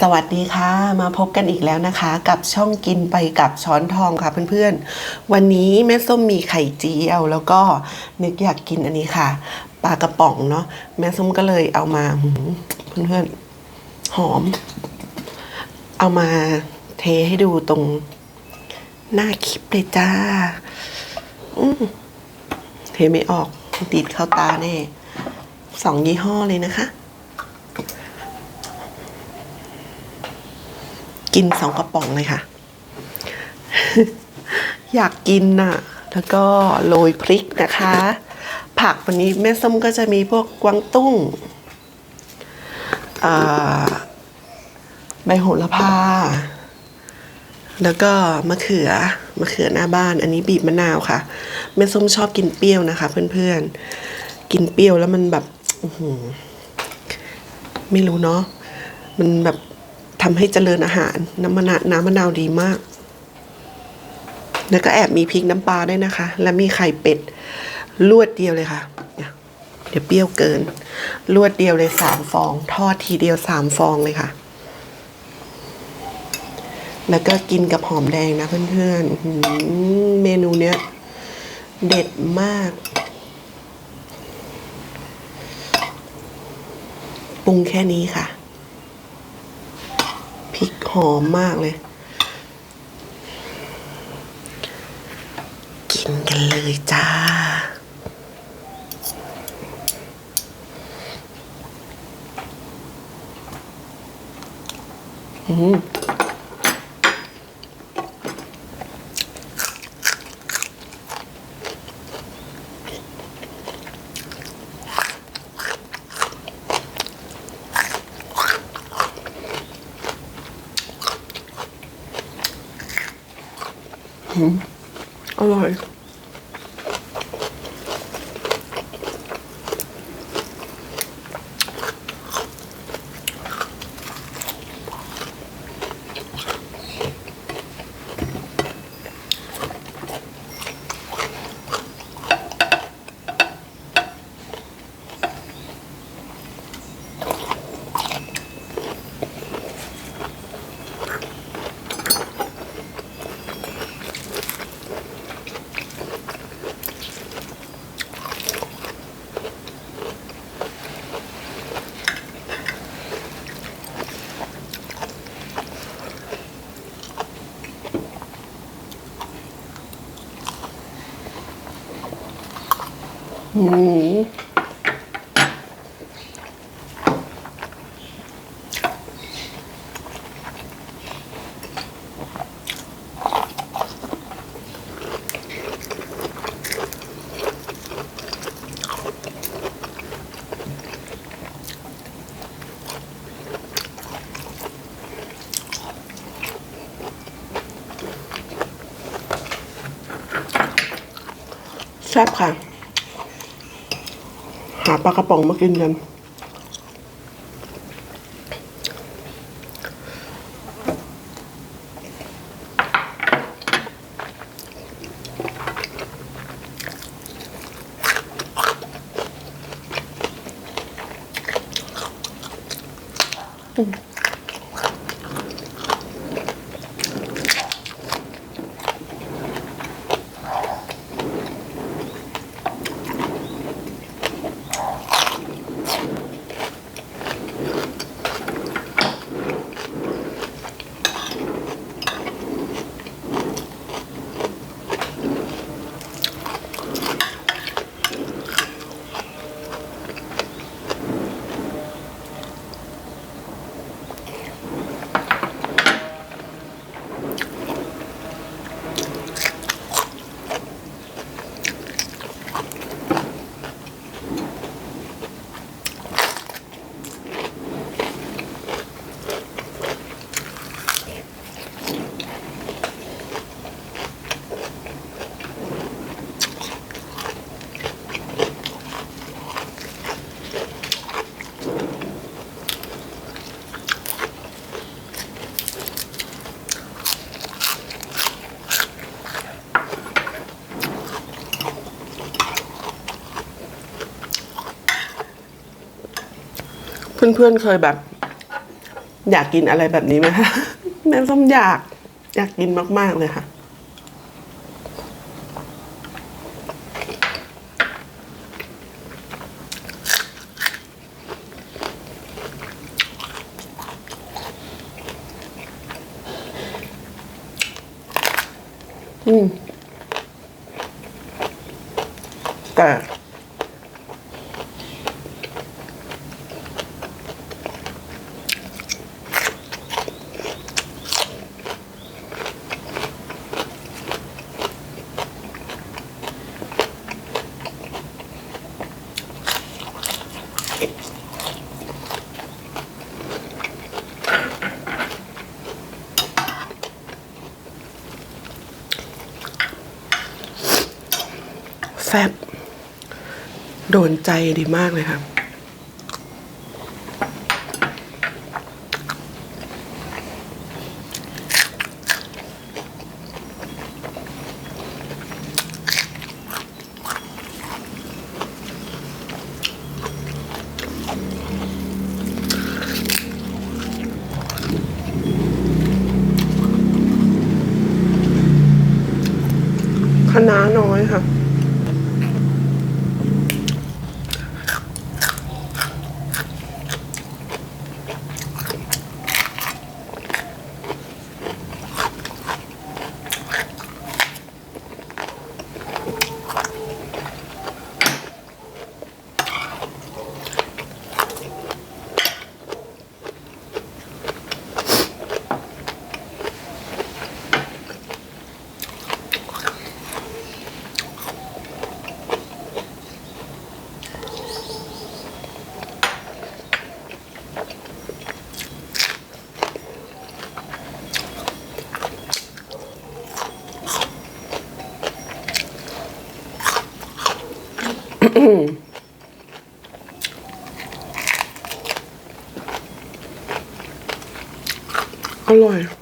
สวัสดีค่ะ มาพบกันอีกแล้วนะคะ กับช่องกินไปกับช้อนทองค่ะเพื่อนๆ วันนี้แม่ส้มมีไข่เจียวแล้วก็นึกอยากกินอันนี้ค่ะปลากระป๋องเนาะแม่ส้มก็เลยเอามาเพื่อนๆหอม เอามาเทให้ดูตรงหน้าคลิปเลยจ้าเทไม่ออกติดเข้าตาแน่สองยี่ห้อเลยนะคะ กินสองกระป๋องเลยค่ะ อยากกินน่ะ แล้วก็โรยพริกนะคะ ผักวันนี้แม่ส้มก็จะมีพวกกวางตุ้งใบโหระพา แล้วก็มะเขือ มะเขือหน้าบ้าน อันนี้บีบมะนาวค่ะ แม่ส้มชอบกินเปรี้ยวนะคะ เพื่อนๆ กินเปรี้ยวแล้วมันแบบไม่รู้เนาะ มันแบบ ทำให้เจริญอาหาร น้ำมะนาวน้ำมะนาวดีมาก แล้วก็แอบมีพริกน้ำปลาด้วยนะคะ และมีไข่เป็ดลวดเดียวเลยค่ะ เดี๋ยวเปรี้ยวเกิน ลวดเดียวเลยสามฟอง ทอดทีเดียวสามฟองเลยค่ะ แล้วก็กินกับหอมแดงนะเพื่อนๆอื้อหือเมนูเนี้ย เด็ดมากปรุงแค่นี้ค่ะ อมมากเลย กินกันเลยจ้า อืม อร่อ แซ่บค่ะ หาปลากระป๋องมากินกัน เพื่อนๆเคยแบบ อยากกินอะไรแบบนี้ไหมคะแม่ส้มอยากอยากกินมาก ๆ เลยค่ะ อืมแต่ ซ่บโดนใจดีมากเลยค่ะคณะน้าน้อยค่ะ อร่อย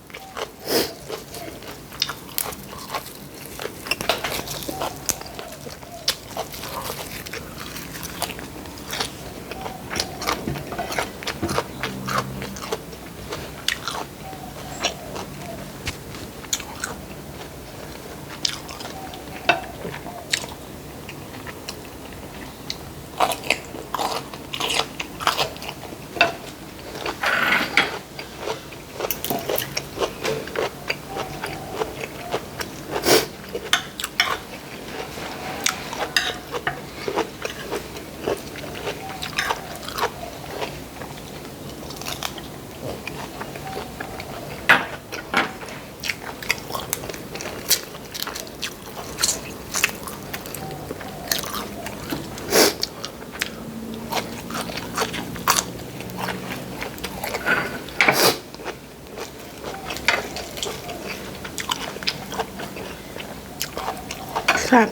แซ่บ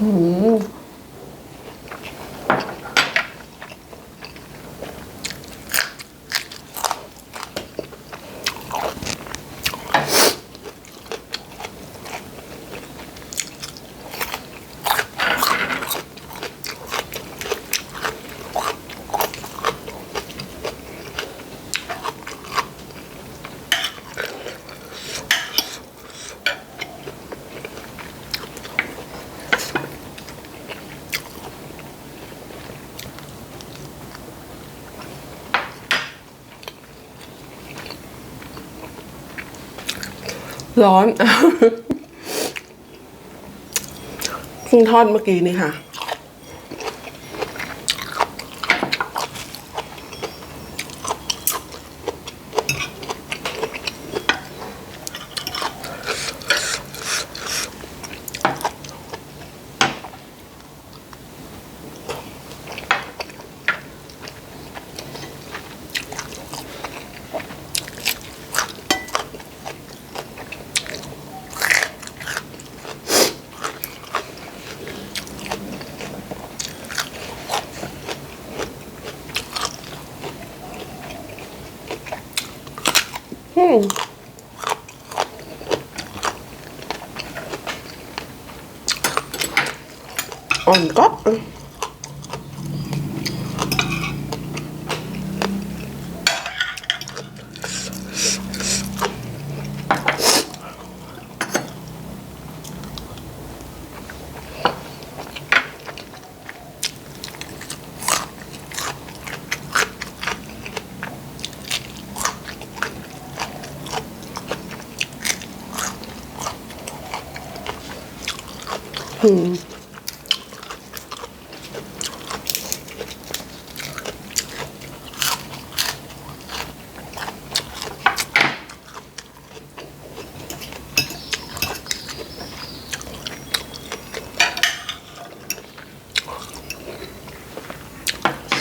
อืม ร้อนเพิ่งทอดเมื่อกี้นี่ค่ะ อ่อนก๊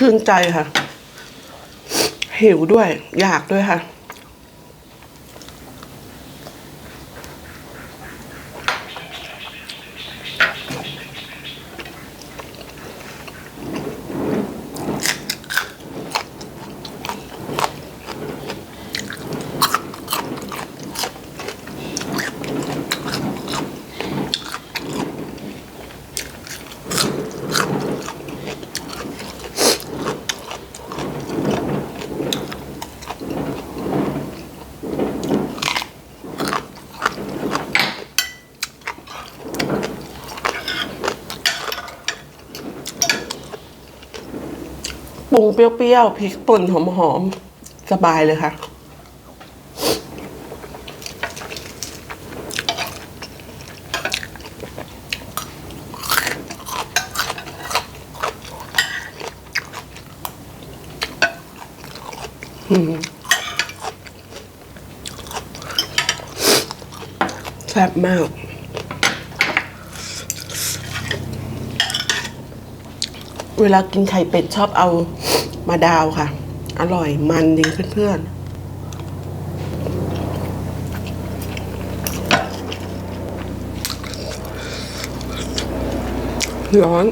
ชื่นใจค่ะ หิวด้วย อยากด้วยค่ะ เปรี้ยวๆพริกป่นหอมๆสบายเลยค่ะ แซ่บมากเวลากินไข่เป็ดชอบเอา มาดาวค่ะ อร่อยมันจริงเพื่อนๆร้อน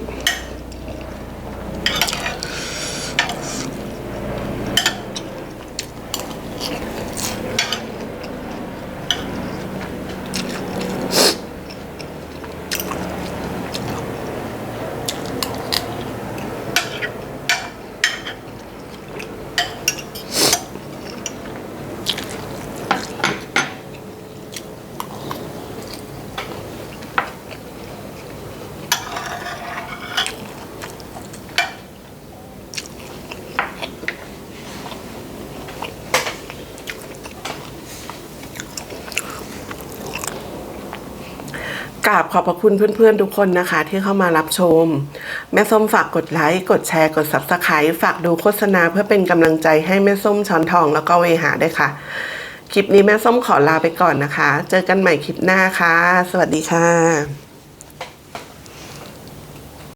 กราบขอบพระคุณเพื่อนๆทุกคนนะคะ ที่เข้ามารับชม แม่ส้มฝากกดไลค์กดแชร์กด subscribe ฝากดูโฆษณาเพื่อเป็นกำลังใจให้แม่ส้มช้อนทองแล้วก็เวหาด้วยค่ะ คลิปนี้แม่ส้มขอลาไปก่อนนะคะ เจอกันใหม่คลิปหน้าค่ะ สวัสดีค่ะ